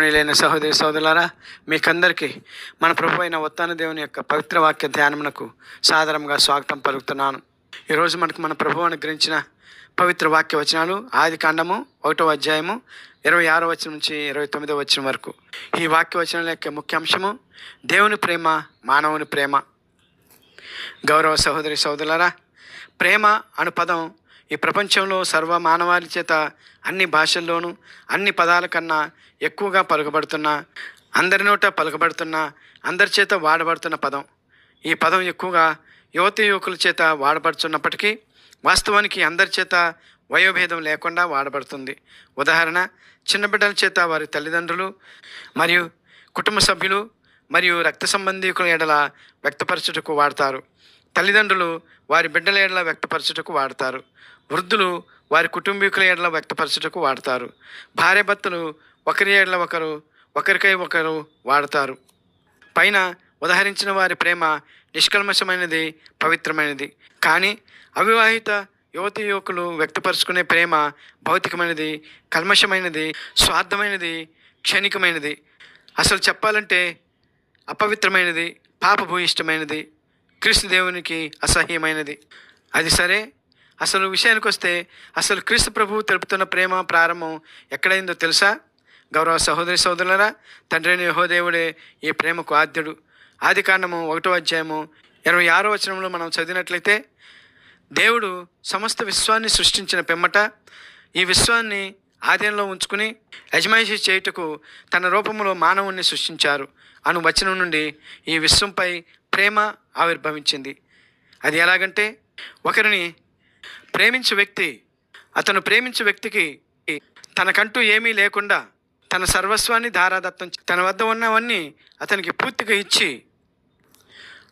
లేని సహోదరి సోదరులారా మీకందరికీ మన ప్రభు అయిన ఉత్తాన దేవుని యొక్క పవిత్ర వాక్య ధ్యానమునకు సాధారణంగా స్వాగతం పలుకుతున్నాను. ఈరోజు మనకు మన ప్రభు అనుగ్రహించిన పవిత్ర వాక్య వచనాలు ఆది కాండము ఒకటో అధ్యాయము ఇరవై ఆరో వచనం నుంచి ఇరవై తొమ్మిదో వచనం వరకు. ఈ వాక్య వచనాల యొక్క ముఖ్యాంశము దేవుని ప్రేమ మానవుని ప్రేమ. గౌరవ సహోదరి సోదరులారా ప్రేమ అను పదం ఈ ప్రపంచంలో సర్వ మానవాళి చేత అన్ని భాషల్లోనూ అన్ని పదాల కన్నా ఎక్కువగా పలుకబడుతున్న అందరి నోట పలుకబడుతున్న అందరి చేత వాడబడుతున్న పదం. ఈ పదం ఎక్కువగా యువతి యువకుల చేత వాడబడుతున్నప్పటికీ వాస్తవానికి అందరి చేత వయోభేదం లేకుండా వాడబడుతుంది. ఉదాహరణ చిన్న బిడ్డల చేత వారి తల్లిదండ్రులు మరియు కుటుంబ సభ్యులు మరియు రక్త సంబంధికుల ఎడల వ్యక్తపరచుటకు వాడతారు. తల్లిదండ్రులు వారి బిడ్డల ఎడల వ్యక్తపరచుటకు వాడతారు. వృద్ధులు వారి కుటుంబీకుల ఏడల వ్యక్తపరచుటకు వాడతారు. భార్యభర్తలు ఒకరి ఏడల ఒకరు ఒకరికై ఒకరు వాడతారు. పైన ఉదహరించిన వారి ప్రేమ నిష్కల్మషమైనది పవిత్రమైనది. కానీ అవివాహిత యువతి యువకులు వ్యక్తపరుచుకునే ప్రేమ భౌతికమైనది కల్మషమైనది స్వార్థమైనది క్షణికమైనది. అసలు చెప్పాలంటే అపవిత్రమైనది పాపభూయిష్టమైనది క్రీస్తు దేవునికి అసహ్యమైనది. అది సరే అసలు విషయానికి వస్తే అసలు క్రీస్తు ప్రభువు తెలుపుతున్న ప్రేమ ప్రారంభం ఎక్కడైందో తెలుసా? గౌరవ సహోదరి సోదరులరా తండ్రిని యహోదేవుడే ఈ ప్రేమకు ఆద్యుడు. ఆది కాండము ఒకటో అధ్యాయము ఇరవై ఆరో వచనంలో మనం చదివినట్లయితే దేవుడు సమస్త విశ్వాన్ని సృష్టించిన పిమ్మట ఈ విశ్వాన్ని ఆధీనంలో ఉంచుకుని యజమాయిషి చేయుటకు తన రూపంలో మానవుణ్ణి సృష్టించారు అను వచనం నుండి ఈ విశ్వంపై ప్రేమ ఆవిర్భవించింది. అది ఎలాగంటే ఒకరిని ప్రేమించే వ్యక్తి అతను ప్రేమించే వ్యక్తికి తనకంటూ ఏమీ లేకుండా తన సర్వస్వాన్ని ధారాదత్తం తన వద్ద ఉన్నవన్నీ అతనికి పూర్తిగా ఇచ్చి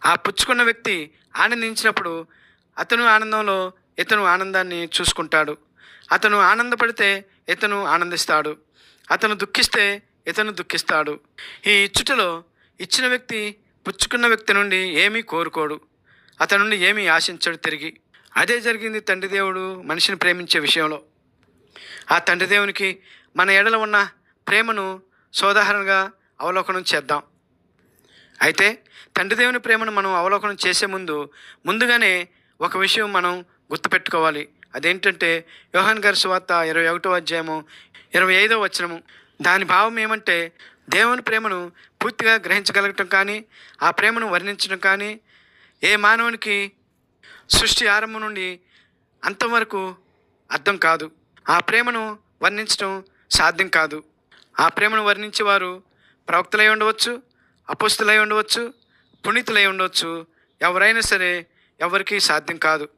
ఆ పుచ్చుకున్న వ్యక్తి ఆనందించినప్పుడు అతను ఆనందంలో ఇతను ఆనందాన్ని చూసుకుంటాడు. అతను ఆనందపడితే ఇతను ఆనందిస్తాడు. అతను దుఃఖిస్తే ఇతను దుఃఖిస్తాడు. ఈ ఇచ్చుటలో ఇచ్చిన వ్యక్తి పుచ్చుకున్న వ్యక్తి నుండి ఏమీ కోరుకోడు. అతని నుండి ఏమీ ఆశించడు తిరిగి. అదే జరిగింది తండ్రి దేవుడు మనిషిని ప్రేమించే విషయంలో. ఆ తండ్రి దేవునికి మన ఎడల ఉన్న ప్రేమను సోదాహరణగా అవలోకనం చేద్దాం. అయితే తండ్రి దేవుని ప్రేమను మనం అవలోకనం చేసే ముందు ముందుగానే ఒక విషయం మనం గుర్తుపెట్టుకోవాలి. అదేంటంటే యోహాన్ గారి సువార్త ఇరవై ఒకటో అధ్యాయము ఇరవై ఐదో వచనము. దాని భావం ఏమంటే దేవుని ప్రేమను పూర్తిగా గ్రహించగలగటం కానీ ఆ ప్రేమను వర్ణించడం కానీ ఏ మానవునికి సృష్టి ఆరంభం నుండి అంతవరకు అర్థం కాదు. ఆ ప్రేమను వర్ణించడం సాధ్యం కాదు. ఆ ప్రేమను వర్ణించేవారు ప్రవక్తలై ఉండవచ్చు అపోస్తులై ఉండవచ్చు పునీతులై ఉండవచ్చు. ఎవరైనా సరే ఎవరికీ సాధ్యం కాదు.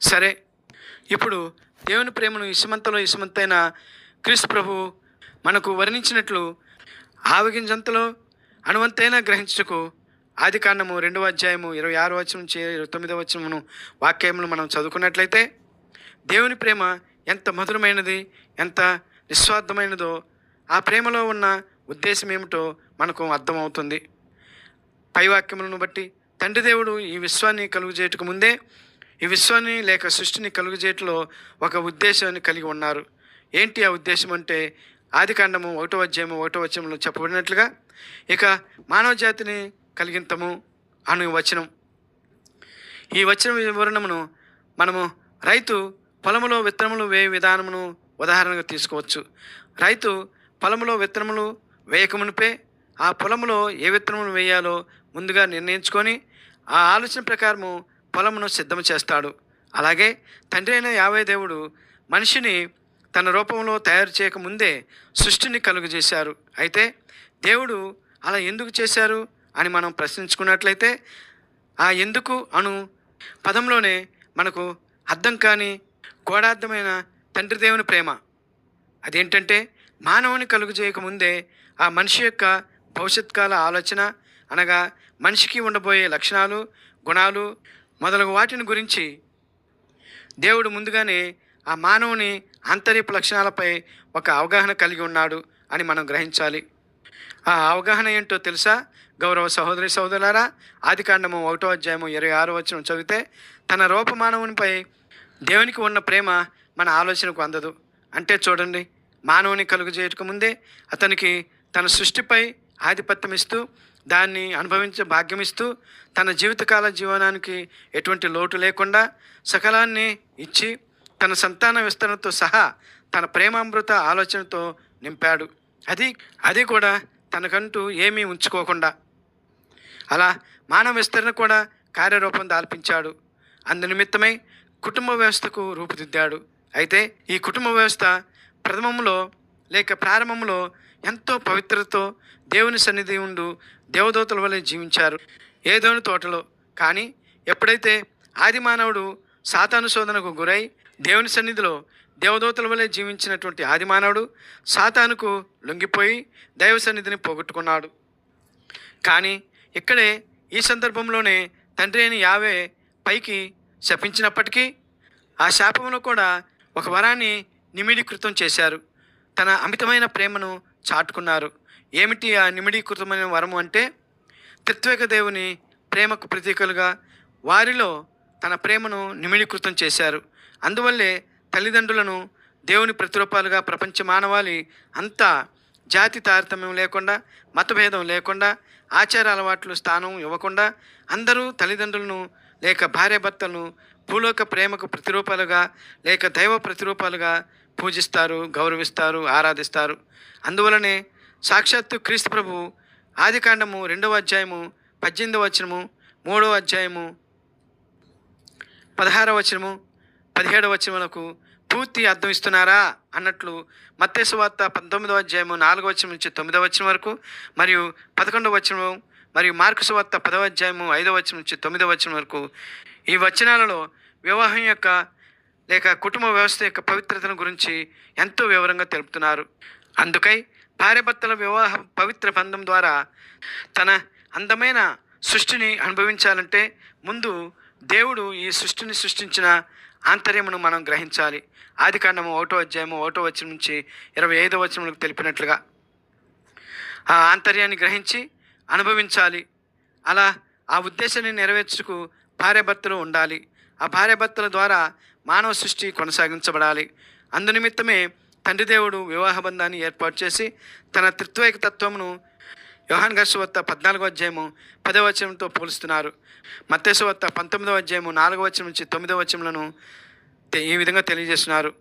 సరే ఇప్పుడు దేవుని ప్రేమను ఇసుమంతలో ఇసుమంతైన క్రీస్తు ప్రభు మనకు వర్ణించినట్లు ఆవగింజంతలో అణువంతైనా గ్రహించుటకు ఆది కాండము రెండవ అధ్యాయము ఇరవై ఆరు వచ్చిన నుంచి ఇరవై తొమ్మిదో వచ్చిన వాక్యములు మనం చదువుకున్నట్లయితే దేవుని ప్రేమ ఎంత మధురమైనది ఎంత నిస్వార్థమైనదో ఆ ప్రేమలో ఉన్న ఉద్దేశం ఏమిటో మనకు అర్థమవుతుంది. పై వాక్యములను బట్టి తండ్రి దేవుడు ఈ విశ్వాన్ని కలుగు చేయటకు ముందే ఈ విశ్వాన్ని లేక సృష్టిని కలుగజేయటంలో ఒక ఉద్దేశాన్ని కలిగి ఉన్నారు. ఏంటి ఆ ఉద్దేశం అంటే ఆది కాండము ఒకటో అధ్యాయము ఒకటో వచనంలో చెప్పబడినట్లుగా ఇక మానవ జాతిని కలిగింతము అను వచనం. ఈ వచనం వివరణమును మనము రైతు పొలములో విత్తనములు వేయ విధానమును ఉదాహరణగా తీసుకోవచ్చు. రైతు పొలములో విత్తనములు వేయకమునిపే ఆ పొలములో ఏ విత్తనములు వేయాలో ముందుగా నిర్ణయించుకొని ఆ ఆలోచన ప్రకారము పొలమును సిద్ధం చేస్తాడు. అలాగే తండ్రి అయిన యావే దేవుడు మనిషిని తన రూపంలో తయారు చేయకముందే సృష్టిని కలుగజేశారు. అయితే దేవుడు అలా ఎందుకు చేశారు? అని మనం ప్రశ్నించుకున్నట్లయితే ఆ ఎందుకు అను పదంలోనే మనకు అర్థం కాని గోడార్థమైన తండ్రి దేవుని ప్రేమ. అదేంటంటే మానవుని కలుగుజేయకముందే ఆ మనిషి యొక్క భవిష్యత్ కాల ఆలోచన అనగా మనిషికి ఉండబోయే లక్షణాలు గుణాలు మొదలగు వాటిని గురించి దేవుడు ముందుగానే ఆ మానవుని ఆంతర్యపు లక్షణాలపై ఒక అవగాహన కలిగి ఉన్నాడు అని మనం గ్రహించాలి. ఆ అవగాహన ఏంటో తెలుసా? గౌరవ సహోదరి సహోదరులారా ఆదికాండము ఒకటో అధ్యాయము ఇరవై ఆరో వచ్చిన చదివితే తన రూపమానవునిపై దేవునికి ఉన్న ప్రేమ మన ఆలోచనకు అందదు. అంటే చూడండి మానవుని కలుగజేయక ముందే అతనికి తన సృష్టిపై ఆధిపత్యం ఇస్తూ దాన్ని అనుభవించే భాగ్యం ఇస్తూ తన జీవితకాల జీవనానికి ఎటువంటి లోటు లేకుండా సకలాన్ని ఇచ్చి తన సంతాన విస్తరణతో సహా తన ప్రేమామృత ఆలోచనతో నింపాడు. అది అది కూడా తనకంటూ ఏమీ ఉంచుకోకుండా. అలా మానవ విస్తరణ కూడా కార్యరూపం దాల్పించాడు. అందునిమిత్తమై కుటుంబ వ్యవస్థకు రూపుదిద్దాడు. అయితే ఈ కుటుంబ వ్యవస్థ ప్రథమంలో లేక ప్రారంభంలో ఎంతో పవిత్రతతో దేవుని సన్నిధి ఉండు దేవదూతల వలె జీవించారు. ఏదోని తోటలో. కానీ ఎప్పుడైతే ఆది మానవుడు సాతాను శోధనకు గురై దేవుని సన్నిధిలో దేవదూతల వలె జీవించినటువంటి ఆది మానవుడు సాతానుకు లొంగిపోయి దైవ సన్నిధిని పోగొట్టుకున్నాడు. కానీ ఇక్కడే ఈ సందర్భంలోనే తండ్రి అయిన యావే పైకి శపించినప్పటికీ ఆ శాపంలో కూడా ఒక వరాన్ని నిమిడీకృతం చేశారు. తన అమితమైన ప్రేమను చాటుకున్నారు. ఏమిటి ఆ నిమిడీకృతమైన వరము అంటే త్రిత్వేక దేవుని ప్రేమకు ప్రతీకలుగా వారిలో తన ప్రేమను నిమిడీకృతం చేశారు. అందువల్లే తల్లిదండ్రులను దేవుని ప్రతిరూపాలుగా ప్రపంచ మానవాళి అంతా జాతి తారతమ్యం లేకుండా మతభేదం లేకుండా ఆచార అలవాట్లు స్థానం ఇవ్వకుండా అందరూ తల్లిదండ్రులను లేక భార్యాభర్తలను భూలోక ప్రేమకు ప్రతిరూపాలుగా లేక దైవ ప్రతిరూపాలుగా పూజిస్తారు గౌరవిస్తారు ఆరాధిస్తారు. అందువలనే సాక్షాత్తు క్రీస్తు ప్రభు ఆదికాండము రెండవ అధ్యాయము పద్దెనిమిదవ వచనము మూడవ అధ్యాయము పదహారవ వచనము పదిహేడవ వచనములకు పూర్తి అర్థం ఇస్తున్నారా అన్నట్లు మత్స్యవార్త పంతొమ్మిదవ అధ్యాయము నాలుగవ వచ్చిన నుంచి తొమ్మిదవ వచ్చిన వరకు మరియు పదకొండవ వచనము మరియు మార్కుసు వార్త పదవ అధ్యాయము ఐదవ వచ్చిన నుంచి తొమ్మిదవ వచ్చిన వరకు ఈ వచనాలలో వివాహం యొక్క లేక కుటుంబ వ్యవస్థ యొక్క పవిత్రతను గురించి ఎంతో వివరంగా తెలుపుతున్నారు. అందుకై భార్యభర్తల వివాహ పవిత్ర బంధం ద్వారా తన అందమైన సృష్టిని అనుభవించాలంటే ముందు దేవుడు ఈ సృష్టిని సృష్టించిన ఆంతర్యమును మనం గ్రహించాలి. ఆది కాండము ఒకటో అధ్యాయము ఒకటో వచ్చిన నుంచి ఇరవై ఐదో వచనములకు తెలిపినట్లుగా ఆ ఆంతర్యాన్ని గ్రహించి అనుభవించాలి. అలా ఆ ఉద్దేశాన్ని నెరవేర్చుకు భార్యాభర్తలు ఉండాలి. ఆ భార్యాభర్తల ద్వారా మానవ సృష్టి కొనసాగించబడాలి. అందునిమిత్తమే తండ్రి దేవుడు వివాహ బంధాన్ని ఏర్పాటు చేసి తన త్రిత్వైక తత్వమును యోహాన్ గర్సు వద్ద పద్నాలుగో అధ్యాయము పదవ వచనంతో పోలుస్తున్నారు. మత్తేసు వద్ద పంతొమ్మిదవ అధ్యాయము నాలుగవ వచనం నుంచి తొమ్మిదవ వచనములను ఈ విధంగా తెలియజేస్తున్నారు.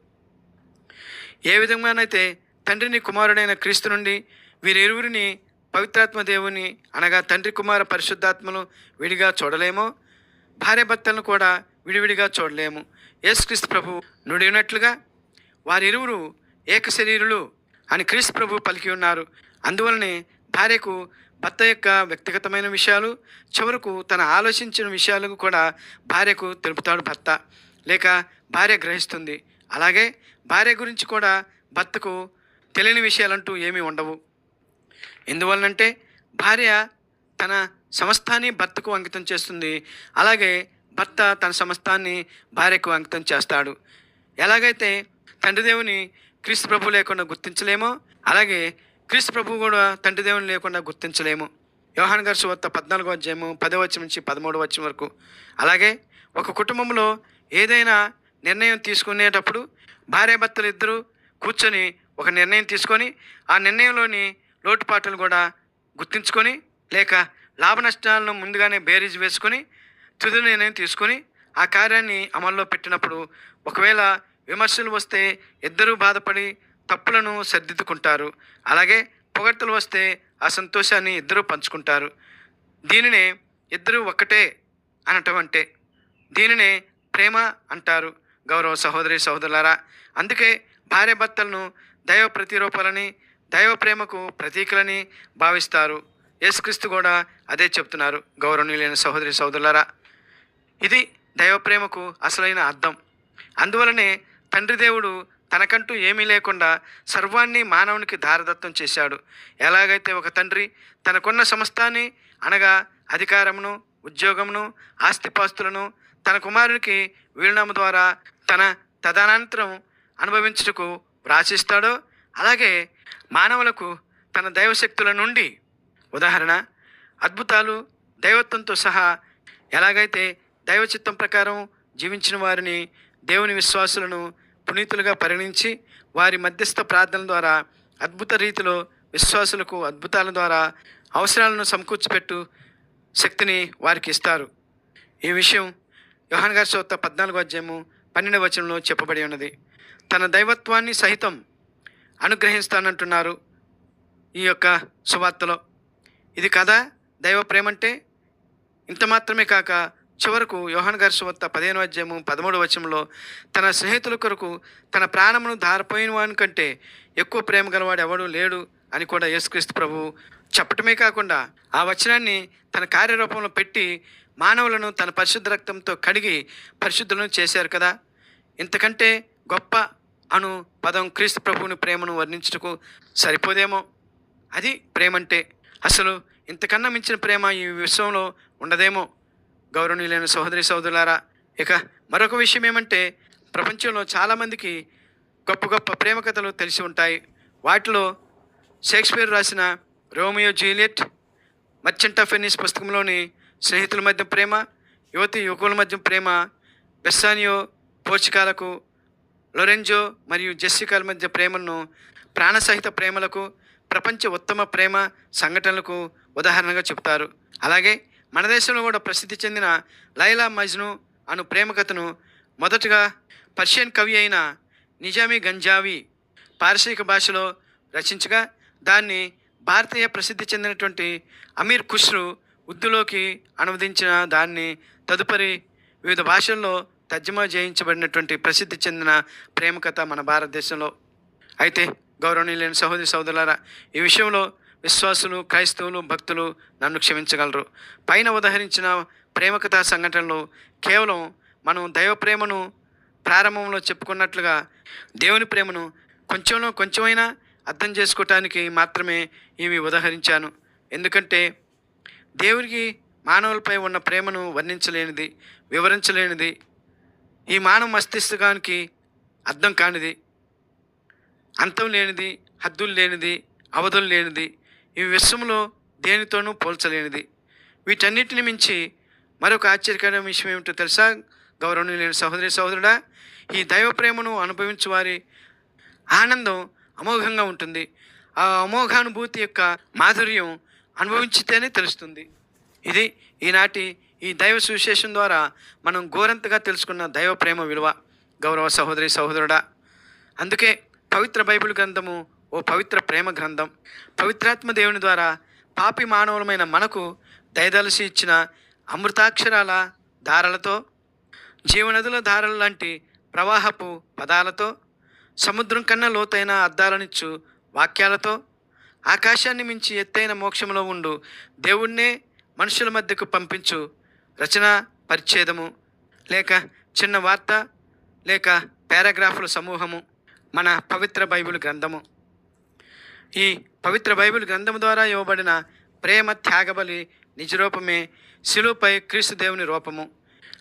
ఏ విధంగానైతే తండ్రిని కుమారుడైన క్రీస్తు నుండి వీరిరువురిని పవిత్రాత్మ దేవుని అనగా తండ్రి కుమార పరిశుద్ధాత్మను విడిగా చూడలేమో భార్యభర్తలను కూడా విడివిడిగా చూడలేము. యేసుక్రీస్తు ప్రభు నుడినట్లుగా వారిరువురు ఏక శరీరులు అని క్రీస్తు ప్రభు పలికి ఉన్నారు. అందువలనే భార్యకు భర్త యొక్క వ్యక్తిగతమైన విషయాలు చివరకు తన ఆలోచించిన విషయాలకు కూడా భార్యకు తెలుపుతాడు భర్త. లేక భార్య గ్రహిస్తుంది. అలాగే భార్య గురించి కూడా భర్తకు తెలియని విషయాలంటూ ఏమీ ఉండవు. ఎందువలనంటే భార్య తన సమస్తాన్ని భర్తకు అంకితం చేస్తుంది. అలాగే భర్త తన సమస్తాన్ని భార్యకు అంకితం చేస్తాడు. ఎలాగైతే తండ్రి దేవుని క్రీస్తు ప్రభు లేకుండా గుర్తించలేమో అలాగే క్రీస్తు ప్రభు కూడా తండ్రి దేవుని లేకుండా గుర్తించలేము. యోహాన్ గారి సువార్త పద్నాలుగో అధ్యాయము పదో నుంచి పదమూడు వచ్చం వరకు. అలాగే ఒక కుటుంబంలో ఏదైనా నిర్ణయం తీసుకునేటప్పుడు భార్యాభర్తలు ఇద్దరు కూర్చొని ఒక నిర్ణయం తీసుకొని ఆ నిర్ణయంలోని లోటుపాట్లు కూడా గుర్తించుకొని లేక లాభ నష్టాలను ముందుగానే బేరీజ్ వేసుకొని తుది నిర్ణయం తీసుకొని ఆ కార్యాన్ని అమల్లో పెట్టినప్పుడు ఒకవేళ విమర్శలు వస్తే ఇద్దరూ బాధపడి తప్పులను సర్దిద్దుకుంటారు. అలాగే పొగడ్తలు వస్తే ఆ సంతోషాన్ని ఇద్దరూ పంచుకుంటారు. దీనినే ఇద్దరూ ఒక్కటే అనటం అంటే దీనినే ప్రేమ అంటారు. గౌరవ సహోదరి సహోదరులారా అందుకే భార్యాభర్తలను దైవ ప్రతిరూపాలని దైవ ప్రేమకు ప్రతీకలని భావిస్తారు. యేసుక్రీస్తు కూడా అదే చెప్తున్నారు గౌరవనీయులైన సహోదరి సహోదరులారా. ఇది దైవ ప్రేమకు అసలైన అర్థం. అందువలనే తండ్రి దేవుడు తనకంటూ ఏమీ లేకుండా సర్వాన్ని మానవునికి దారదత్తం చేశాడు. ఎలాగైతే ఒక తండ్రి తనకున్న సమస్తాన్ని అనగా అధికారమును ఉద్యోగమును ఆస్తిపాస్తులను తన కుమారునికి వీలునామ ద్వారా తన తదనంతరం అనుభవించుటకు వ్రాసిస్తాడో అలాగే మానవులకు తన దైవశక్తుల నుండి ఉదాహరణ అద్భుతాలు దైవత్వంతో సహా ఎలాగైతే దైవ చిత్తం ప్రకారం జీవించిన వారిని దేవుని విశ్వాసులను పునీతులుగా పరిగణించి వారి మధ్యస్థ ప్రార్థనల ద్వారా అద్భుత రీతిలో విశ్వాసులకు అద్భుతాల ద్వారా అవసరాలను సమకూర్చిపెట్టు శక్తిని వారికి ఇస్తారు. ఈ విషయం యోహాన్ గారి సోత పద్నాలుగు అధ్యాయము పన్నెండవ వచనంలో చెప్పబడి ఉన్నది. తన దైవత్వాన్ని సహితం అనుగ్రహిస్తానంటున్నారు ఈ యొక్క సువార్తలో. ఇది కదా? దైవ ప్రేమ అంటే ఇంత మాత్రమే కాక చివరకు యోహాన్ గారి సువార్త పదిహేను అధ్యాయము పదమూడు వచనంలో తన స్నేహితుల కొరకు తన ప్రాణమును ధారపోయిన వాని కంటే ఎక్కువ ప్రేమ గలవాడు ఎవడు లేడు అని కూడా యేసుక్రీస్తు ప్రభువు చెప్పటమే కాకుండా ఆ వచనాన్ని తన కార్యరూపంలో పెట్టి మానవులను తన పరిశుద్ధ రక్తంతో కడిగి పరిశుద్ధులను చేశారు కదా. ఇంతకంటే గొప్ప అను పదం క్రీస్తు ప్రభువుని ప్రేమను వర్ణించుటకు సరిపోదేమో? అది ప్రేమంటే అసలు ఇంతకన్నా మించిన ప్రేమ ఈ విశ్వంలో ఉండదేమో? గౌరవనీయులైన సహోదరి సహోదరులారా ఇక మరొక విషయం ఏమంటే ప్రపంచంలో చాలామందికి గొప్ప గొప్ప ప్రేమ కథలు తెలిసి ఉంటాయి. వాటిలో షేక్స్పియర్ రాసిన Romeo Juliet merchant of Venice పుస్తకంలోని స్నేహితుల మధ్య ప్రేమ యువతి యువకుల మధ్య ప్రేమ బెస్సానియో పోర్చుగాలకు లొరెంజో మరియు జెస్సికాల మధ్య ప్రేమను ప్రాణసహిత ప్రేమలకు ప్రపంచ ఉత్తమ ప్రేమ సంఘటనలకు ఉదాహరణగా చెప్తారు అలాగే మన దేశంలో కూడా ప్రసిద్ధి చెందిన లైలా మజ్ను అను ప్రేమకథను మొదటగా పర్షియన్ కవి అయిన నిజామీ గంజావి పారసీక భాషలో రచించగా దాన్ని భారతీయ ప్రసిద్ధి చెందినటువంటి అమీర్ ఖుష్రు ఉర్దూలోకి అనువదించిన దాన్ని తదుపరి వివిధ భాషల్లో తర్జుమా చేయించబడినటువంటి ప్రసిద్ధి చెందిన ప్రేమ కథ మన భారతదేశంలో. అయితే గౌరవనీయులైన సహోదరి సహోదరులారా ఈ విషయంలో విశ్వాసులు క్రైస్తవులు భక్తులు నన్ను క్షమించగలరు. పైన ఉదహరించిన ప్రేమకథ సంఘటనలు కేవలం మనం దైవ ప్రేమను ప్రారంభంలో చెప్పుకున్నట్లుగా దేవుని ప్రేమను కొంచెంలో కొంచెమైనా అర్థం చేసుకోవటానికి మాత్రమే ఇవి ఉదహరించాను. ఎందుకంటే దేవునికి మానవులపై ఉన్న ప్రేమను వర్ణించలేనిది వివరించలేనిది ఈ మానవ మస్తిష్కానికి అర్థం కానిది అంతం లేనిది హద్దులు లేనిది అవధులు లేనిది ఈ విశ్వంలో దేనితోనూ పోల్చలేనిది. వీటన్నిటిని మించి మరొక ఆశ్చర్యకరమైన విషయం ఏమిటో తెలుసా? గౌరవనీయులైన సహోదరి సహోదరుడా ఈ దైవ ప్రేమను అనుభవించు వారి ఆనందం అమోఘంగా ఉంటుంది. ఆ అమోఘానుభూతి యొక్క మాధుర్యం అనుభవించితేనే తెలుస్తుంది. ఇది ఈనాటి ఈ దైవ సువిశేషం ద్వారా మనం ఘోరంతగా తెలుసుకున్న దైవ ప్రేమ విలువ. గౌరవ సహోదరి సహోదరుడా అందుకే పవిత్ర బైబిల్ గ్రంథము ఓ పవిత్ర ప్రేమ గ్రంథం. పవిత్రాత్మ దేవుని ద్వారా పాపి మానవులమైన మనకు దయదలసి ఇచ్చిన అమృతాక్షరాల ధారలతో జీవనదుల ధారలు లాంటి ప్రవాహపు పదాలతో సముద్రం కన్నా లోతైన అద్దాలనిచ్చు వాక్యాలతో ఆకాశాన్ని మించి ఎత్తైన మోక్షంలో ఉండు దేవుణ్ణే మనుషుల మధ్యకు పంపించు రచన పరిచ్ఛేదము. లేక చిన్న వార్త లేక పారాగ్రాఫుల సమూహము. మన పవిత్ర బైబిల్ గ్రంథము. ఈ పవిత్ర బైబిల్ గ్రంథము ద్వారా ఇవ్వబడిన ప్రేమ త్యాగబలి నిజరూపమే శిలువపై క్రీస్తు దేవుని రూపము.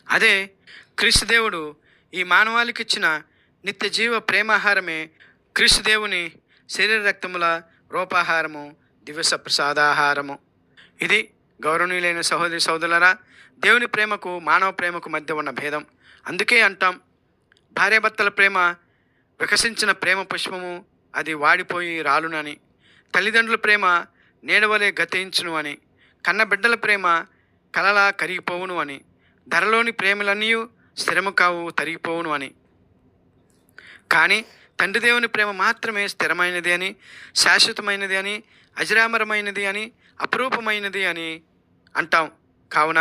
అదే క్రీస్తు దేవుడు ఈ మానవాళికి ఇచ్చిన నిత్య జీవ ప్రేమాహారమే క్రీస్తు దేవుని శరీర రక్తముల రూపాహారము దివస ప్రసాదాహారము ఇది గౌరవనీయులైన సహోదరి సహోదరులరా దేవుని ప్రేమకు మానవ ప్రేమకు మధ్య ఉన్న భేదం. అందుకే అంటాం భార్యాభర్తల ప్రేమ వికసించిన ప్రేమ పుష్పము అది వాడిపోయి రాలునని. తల్లిదండ్రుల ప్రేమ నీడవలే గతించును అని. కన్న బిడ్డల ప్రేమ కలలా కరిగిపోవును అని. ధరలోని ప్రేమలన్నీ స్థిరము కావు తరిగిపోవును అని. కానీ తండ్రి దేవుని ప్రేమ మాత్రమే స్థిరమైనది అని శాశ్వతమైనది అని అజరామరమైనది అని అపురూపమైనది అని అంటాం. కావున